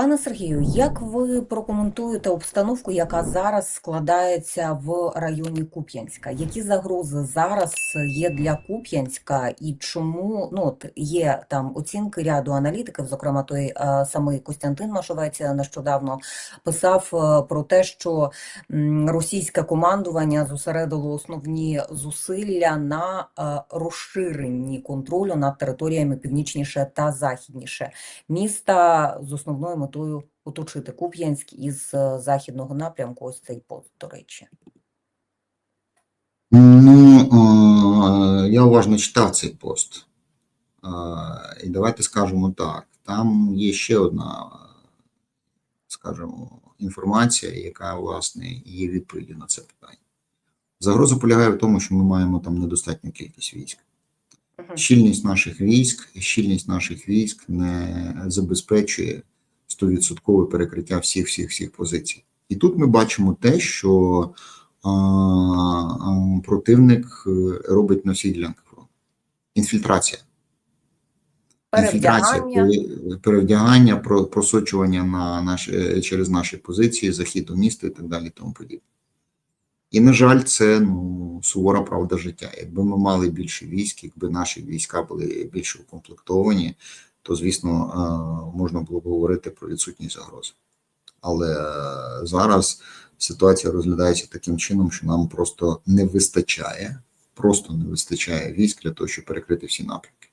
Пане Сергію, як ви прокоментуєте обстановку, яка зараз складається в районі Куп'янська? Які загрози зараз є для Куп'янська і чому ну от є там оцінки ряду аналітиків, зокрема той е, самий Костянтин Машовець нещодавно писав е, про те, що російське командування зосередило основні зусилля на е, розширенні контролю над територіями північніше та західніше міста з основною метою оточити Куп'янськ із е, західного напрямку. Ось цей пост, до речі. Ну, е, я уважно читав цей пост. Е, І давайте скажемо так: там є ще одна, скажімо, інформація, яка, власне, є відповіддю на це питання. Загроза полягає в тому, що ми маємо там недостатню кількість військ. Щільність наших військ, щільність наших військ не забезпечує 100% перекриття всіх всіх всіх позицій. І тут ми бачимо те, що а, а, противник е, робить на всіх ділянках фронту. Інфільтрація. Інфільтрація, Перевдягання. перевдягання, про- просочування на наші, е, через наші позиції, захід у місто і так далі, і тому подібне. І, на жаль, це ну, сувора правда життя. Якби ми мали більше військ, якби наші війська були більше укомплектовані, то, звісно, е, можна було б говорити про відсутність загрози. Але е, зараз ситуація розглядається таким чином, що нам просто не вистачає, просто не вистачає військ для того, щоб перекрити всі напрямки.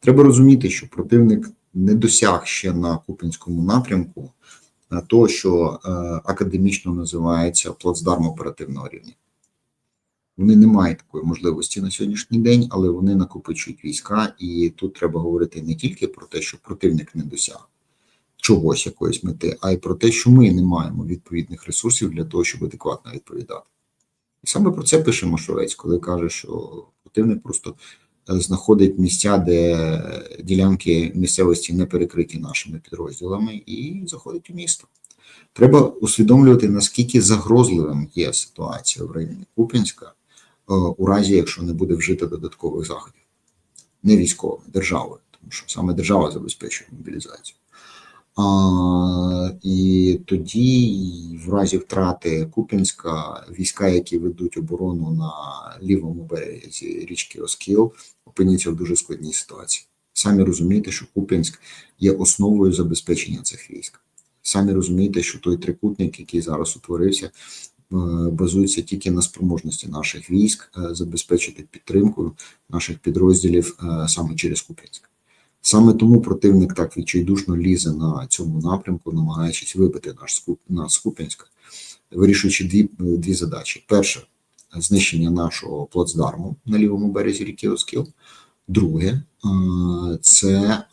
Треба розуміти, що противник не досяг ще на Купінському напрямку того, що е, академічно називається плацдарм оперативного рівня. Вони не мають такої можливості на сьогоднішній день, але вони накопичують війська, і тут треба говорити не тільки про те, що противник не досяг чогось, якоїсь мети, а й про те, що ми не маємо відповідних ресурсів для того, щоб адекватно відповідати. І саме про це пише Машовець, коли каже, що противник просто е, знаходить місця, де ділянки місцевості не перекриті нашими підрозділами, і заходить у місто. Треба усвідомлювати, наскільки загрозливим є ситуація в районі Куп'янська, е, у разі, якщо не буде вжито додаткових заходів, не військовими, державою, тому що саме держава забезпечує мобілізацію. А, і тоді, в разі втрати Куп'янська, війська, які ведуть оборону на лівому березі річки Оскіл, опиняться в дуже складній ситуації. Самі розумієте, що Куп'янськ є основою забезпечення цих військ. Самі розумієте, що той трикутник, який зараз утворився, е, базується тільки на спроможності наших військ е, забезпечити підтримку наших підрозділів е, саме через Куп'янськ. Саме тому противник так відчайдушно лізе на цьому напрямку, намагаючись вибити наш нас з вирішуючи дві, дві задачі: перше знищення нашого плацдарму на лівому березі ріки Оскіл. Друге, е, це е,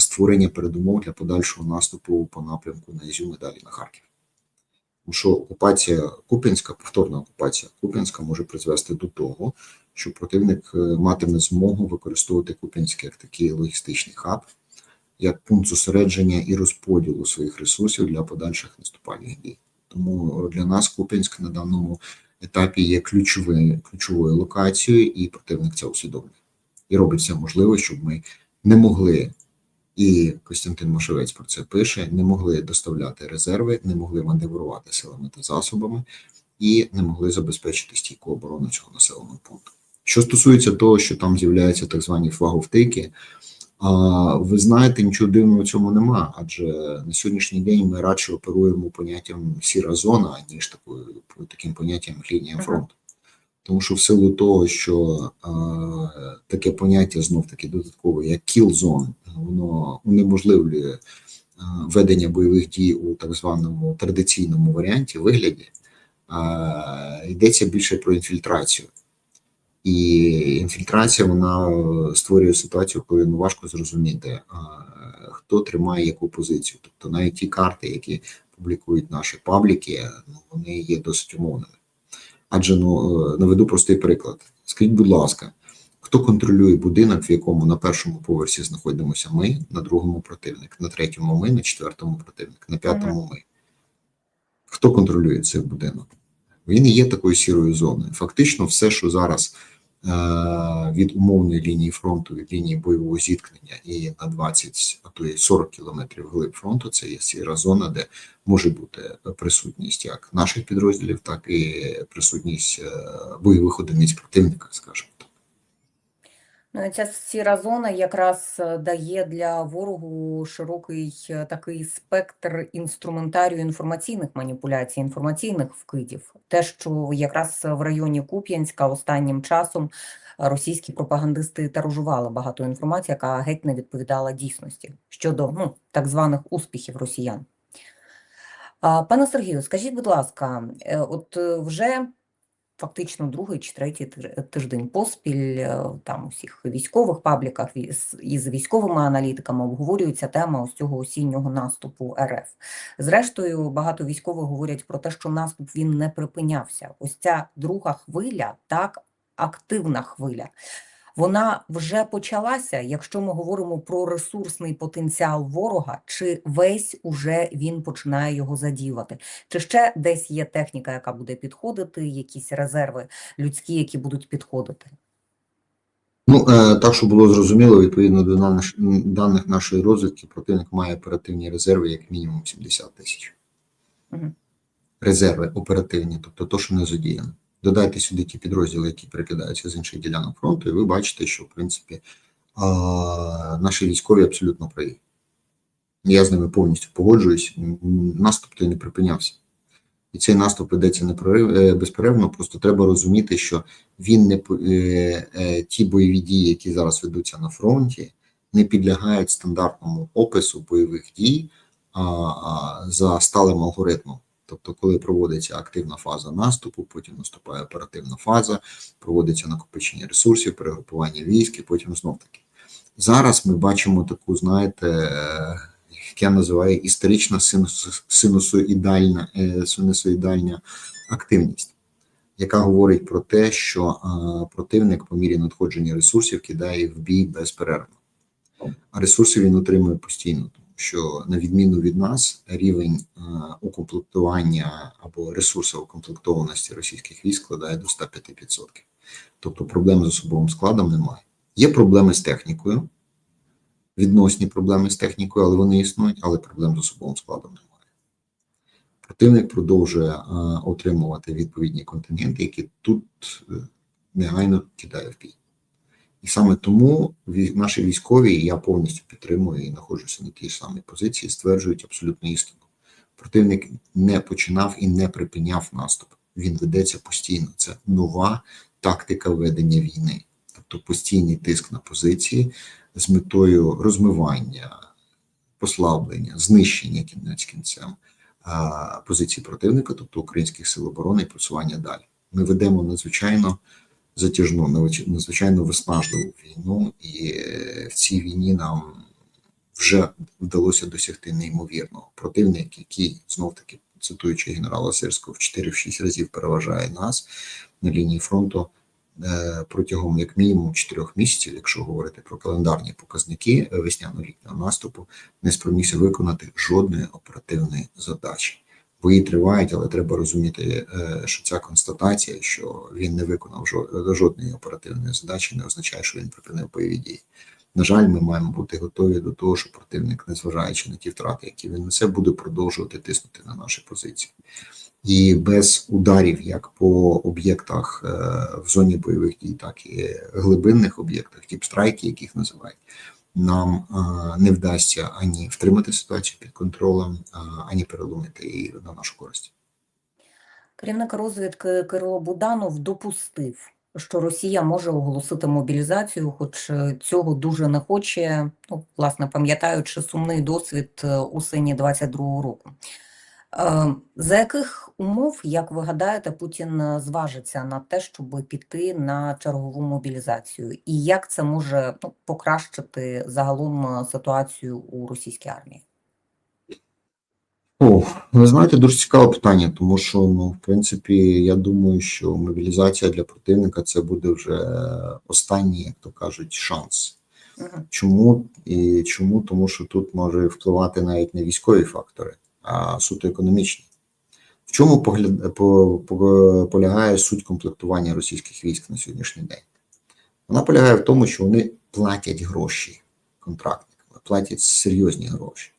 створення передумов для подальшого наступу по напрямку на Ізюм і далі на Харків. Тому що окупація Куп'янська, повторна окупація Куп'янська може призвести до того, що противник е, матиме змогу використовувати Куп'янськ як такий логістичний хаб, як пункт зосередження і розподілу своїх ресурсів для подальших наступальних дій. Тому для нас Куп'янськ на даному етапі є ключовою, ключовою локацією, і противник це усвідомлює. І робить все можливе, щоб ми не могли, і Костянтин Машевець про це пише, не могли доставляти резерви, не могли маневрувати силами та засобами і не могли забезпечити стійку оборону цього населеного пункту. Що стосується того, що там з'являються так звані флаговтики, а, ви знаєте, нічого дивного в цьому нема, адже на сьогоднішній день ми радше оперуємо поняттям сіра зона, ніж такою таким поняттям лінія фронту. Тому що в силу того, що е, таке поняття знов таки додаткове, як zone, воно унеможливлює е, ведення бойових дій у так званому традиційному варіанті вигляді, йдеться більше про інфільтрацію. І інфільтрація вона е, створює ситуацію, коли ну, важко зрозуміти, е, хто тримає яку позицію. Тобто навіть ті карти, які публікують наші пабліки, ну, вони є досить умовними. Адже ну наведу простий приклад. Скажіть, будь ласка, хто контролює будинок, в якому на першому поверсі знаходимося ми, на другому противник, на третьому ми, на четвертому противник, на п'ятому ми. Хто контролює цей будинок? Він і є такою сірою зоною. Фактично, все, що зараз від умовної лінії фронту, від лінії бойового зіткнення і на 20, а то й 40 кілометрів глиб фронту, це є сіра зона, де може бути присутність як наших підрозділів, так і присутність е, бойових одиниць противника, скажімо. Ну, ця сіра зона якраз е, дає для ворогу широкий е, такий спектр інструментарію інформаційних маніпуляцій, інформаційних вкидів. Те, що якраз в районі Куп'янська останнім часом російські пропагандисти тиражували багато інформації, яка геть не відповідала дійсності щодо ну, так званих успіхів росіян. Пане Сергію, скажіть, будь ласка, е, от вже фактично другий чи третій тиж- тиждень поспіль е, там усіх військових пабліках із військовими аналітиками обговорюється тема ось цього осіннього наступу РФ. Зрештою, багато військових говорять про те, що наступ він не припинявся. Ось ця друга хвиля, так активна хвиля. Вона вже почалася, якщо ми говоримо про ресурсний потенціал ворога, чи весь уже він починає його задіювати, чи ще десь є техніка, яка буде підходити, якісь резерви людські, які будуть підходити. Ну, е, так, щоб було зрозуміло, відповідно до даних нашої розвідки, противник має оперативні резерви як мінімум 70 тисяч. Мгм. Резерви оперативні, тобто то, що не задіяно. Додайте сюди ті підрозділи, які перекидаються з інших ділянок фронту, і ви бачите, що в принципі наші військові абсолютно праві. Я з ними повністю погоджуюсь. Наступ той не припинявся. І цей наступ ведеться непрерив- е, безперервно. Просто треба розуміти, що він не е, е, ті бойові дії, які зараз ведуться на фронті, не підлягають стандартному опису бойових дій а, за сталим алгоритмом. Тобто, коли проводиться активна фаза наступу, потім наступає оперативна фаза, проводиться накопичення ресурсів, перегрупування військ, і потім знов таки. Зараз ми бачимо таку, знаєте, як я називаю історична синус- синусоїдальна, е, синусоїдальна активність, яка говорить про те, що е, противник по мірі надходження ресурсів кидає в бій безперервно. А ресурси він отримує постійно, що на відміну від нас, рівень е, укомплектування або ресурсу укомплектованості російських військ складає до 105%. Тобто проблем з особовим складом немає. Є проблеми з технікою, відносні проблеми з технікою, але вони існують, але проблем з особовим складом немає. Противник продовжує е, отримувати відповідні контингенти, які тут е, негайно кидає в бій. І саме тому наші військові, і я повністю підтримую і знаходжуся на тій самій позиції, стверджують абсолютну істину. Противник не починав і не припиняв наступ. Він ведеться постійно. Це нова тактика ведення війни, тобто постійний тиск на позиції з метою розмивання, послаблення, знищення кінець кінцем а, позицій противника, тобто українських сил оборони і просування далі. Ми ведемо надзвичайно затяжну, надзвич- надзвичайно виснажливу війну, і е, в цій війні нам вже вдалося досягти неймовірного. Противник, який знов таки цитуючи генерала Сирського, в 4-6 разів переважає нас на лінії фронту е, протягом як мінімум 4 місяців, якщо говорити про календарні показники е, весняно-літнього наступу, не спромігся виконати жодної оперативної задачі. Бої тривають, але треба розуміти, е, що ця констатація, що він не виконав жодної оперативної задачі, не означає, що він припинив бойові дії. На жаль, ми маємо бути готові до того, що противник, незважаючи на ті втрати, які він несе, буде продовжувати тиснути на наші позиції. І без ударів як по об'єктах е, в зоні бойових дій, так і глибинних об'єктах, тип страйки, яких називають, нам е, не вдасться ані втримати ситуацію під контролем, ані переломити її на нашу користь. Керівник розвідки Кирило Буданов допустив, що Росія може оголосити мобілізацію, хоч е, цього дуже не хоче, ну, власне, пам'ятаючи сумний досвід е, осені 22-го року. Е, За яких умов, як ви гадаєте, Путін е, зважиться на те, щоб піти на чергову мобілізацію? І як це може ну, покращити загалом е, ситуацію у російській армії? О, ви знаєте, дуже цікаве питання, тому що, ну, в принципі, я думаю, що мобілізація для противника це буде вже останній, як то кажуть, шанс. Чому і чому? Тому що тут може впливати навіть не військові фактори, а суто економічні. В чому полягає суть комплектування російських військ на сьогоднішній день? Вона полягає в тому, що вони платять гроші контрактникам, платять серйозні гроші.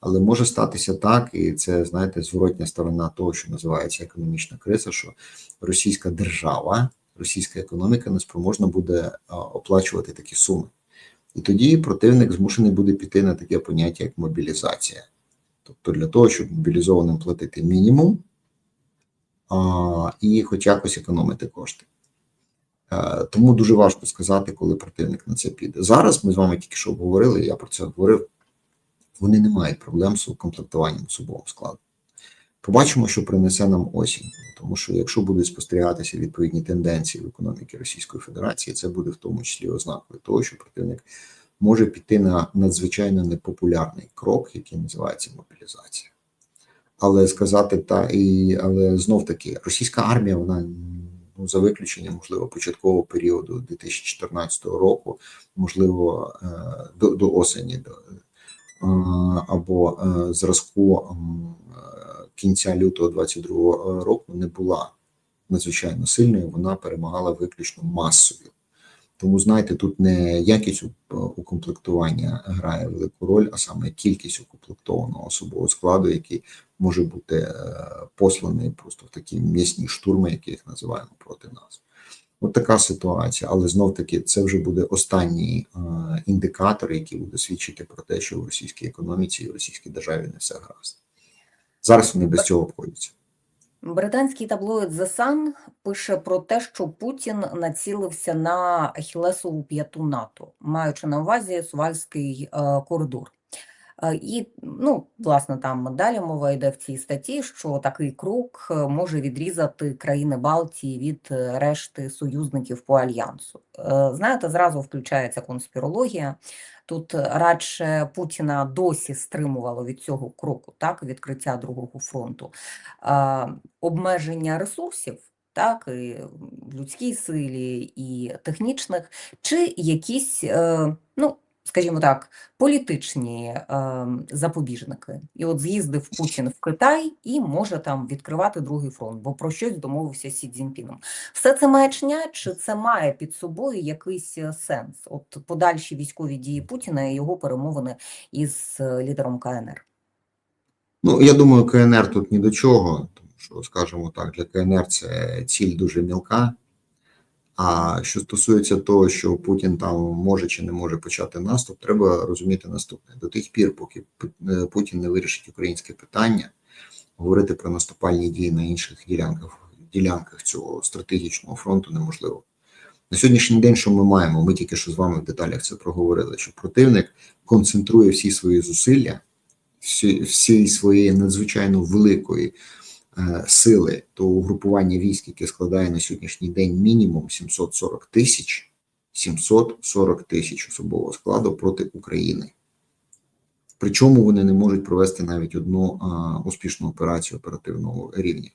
Але може статися так, і це, знаєте, зворотня сторона того, що називається економічна криза, що російська держава, російська економіка не спроможна буде оплачувати такі суми. І тоді противник змушений буде піти на таке поняття, як мобілізація. Тобто для того, щоб мобілізованим платити мінімум а, і хоч якось економити кошти. Е, Тому дуже важко сказати, коли противник на це піде. Зараз ми з вами тільки що обговорили, я про це говорив. Вони не мають проблем з укомплектуванням особового складу. Побачимо, що принесе нам осінь, тому що якщо будуть спостерігатися відповідні тенденції в економіці Російської Федерації, це буде в тому числі ознакою того, що противник може піти на надзвичайно непопулярний крок, який називається мобілізація. Але сказати та і але знов таки російська армія, вона ну за виключенням, можливо, початкового періоду 2014 року, можливо, е, до, до осені, до, е, або е, зразку кінця лютого 22 року не була надзвичайно сильною, вона перемагала виключно масою. Тому, знаєте, тут не якість укомплектування грає велику роль, а саме кількість укомплектованого особового складу, який може бути е, посланий просто в такі м'ясні штурми, які їх називаємо проти нас. От така ситуація, але знов таки це вже буде останній е, індикатор, який буде свідчити про те, що в російській економіці і в російській державі не все гаразд. Зараз вони без цього обходяться. Британський таблоїд The Sun пише про те, що Путін націлився на Ахілесову п'яту НАТО, маючи на увазі Сувальський е, коридор. Е, І, ну, власне, там далі мова йде в цій статті, що такий крок е, може відрізати країни Балтії від решти союзників по альянсу. Знаєте, зразу включається конспірологія. Тут радше Путіна досі стримувало від цього кроку, так, відкриття другого фронту, обмеження ресурсів, так, і в людській силі, і технічних, чи якісь, е, ну, скажімо так, політичні е, запобіжники. І от з'їздив Путін в Китай і може там відкривати другий фронт, бо про щось домовився Сі Цзіньпіном. Все це маячня, чи це має під собою якийсь е, сенс? От подальші військові дії Путіна і його перемовини із е, лідером КНР. Ну, я думаю, КНР тут ні до чого, тому що, скажімо так, для КНР це ціль дуже мілка. А що стосується того, що Путін там може чи не може почати наступ, треба розуміти наступне: до тих пір, поки е, Путін не вирішить українське питання, говорити про наступальні дії на інших ділянках, ділянках цього стратегічного фронту неможливо. На сьогоднішній день, що ми маємо? Ми тільки що з вами в деталях це проговорили, що противник концентрує всі свої зусилля, всі, всі своєї надзвичайно великої сили того угрупування військ, яке складає на сьогоднішній день мінімум 740 тисяч, 740 тисяч особового складу проти України. Причому вони не можуть провести навіть одну а, успішну операцію оперативного рівня.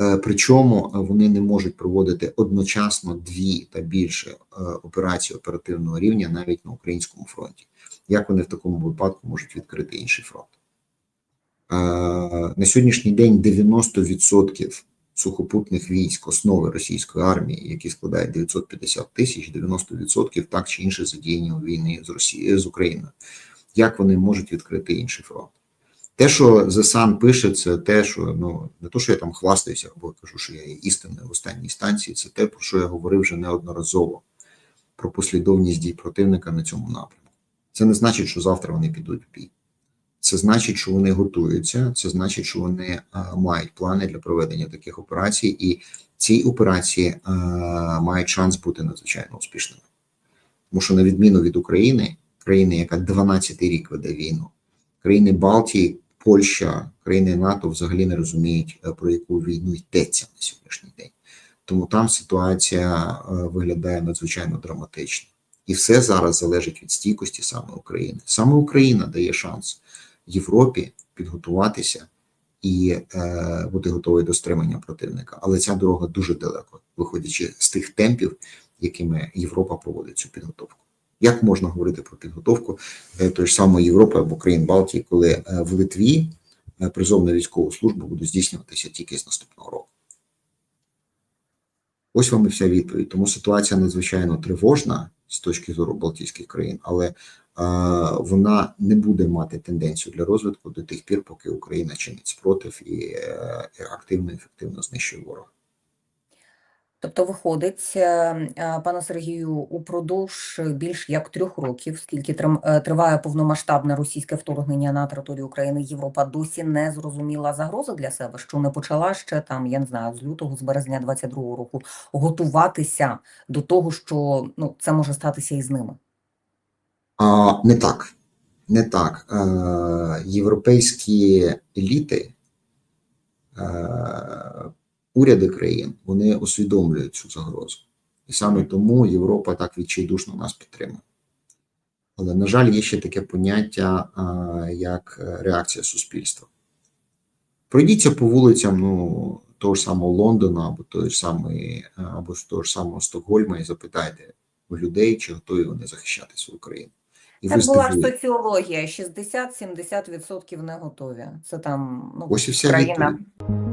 Е, Причому е, вони не можуть проводити одночасно дві та більше е, операцій оперативного рівня навіть на українському фронті. Як вони в такому випадку можуть відкрити інший фронт? На сьогоднішній день 90% сухопутних військ основи російської армії, які складають 950 тисяч, 90% так чи інше задіяні у війні з Росією з Україною. Як вони можуть відкрити інший фронт? Те, що Sun пише, це те, що ну не то, що я там хвастаюся або кажу, що я є істинною в останній станції, це те, про що я говорив вже неодноразово про послідовність дій противника на цьому напрямку. Це не значить, що завтра вони підуть в бій. Це значить, що вони готуються, це значить, що вони а, мають плани для проведення таких операцій, і ці операції а, мають шанс бути надзвичайно успішними. Тому що, на відміну від України, країни, яка 12-й рік веде війну, країни Балтії, Польща, країни НАТО взагалі не розуміють, е, про яку війну йдеться на сьогоднішній день. Тому там ситуація е, виглядає надзвичайно драматично. І все зараз залежить від стійкості саме України. Саме Україна дає шанс Європі підготуватися і е, бути готовою до стримання противника. Але ця дорога дуже далеко, виходячи з тих темпів, якими Європа проводить цю підготовку. Як можна говорити про підготовку е, тої ж самої Європи або країн Балтії, коли е, в Литві е, призов на військову службу буде здійснюватися тільки з наступного року? Ось вам і вся відповідь. Тому ситуація надзвичайно тривожна з точки зору Балтійських країн, але вона не буде мати тенденцію для розвитку до тих пір, поки Україна чинить спротив і е, активно ефективно знищує ворога. Тобто виходить, е, е, пане Сергію, упродовж більш як трьох років, скільки триває повномасштабне російське вторгнення на територію України, Європа досі не зрозуміла загрози для себе, що не почала ще там, я не знаю, з лютого, з березня 22-го року готуватися до того, що ну це може статися і з ними. А, не так. Не так. Е, європейські еліти, е, уряди країн, вони усвідомлюють цю загрозу. І саме тому Європа так відчайдушно нас підтримує. Але, на жаль, є ще таке поняття, е, як реакція суспільства. Пройдіться по вулицям ну, того ж самого Лондона або того ж самої, або того ж самого Стокгольма і запитайте у людей, чи готові вони захищати свою країну. Це була ж соціологія, 60-70% не готові. Це там ну, Ось і вся країна. відповідь.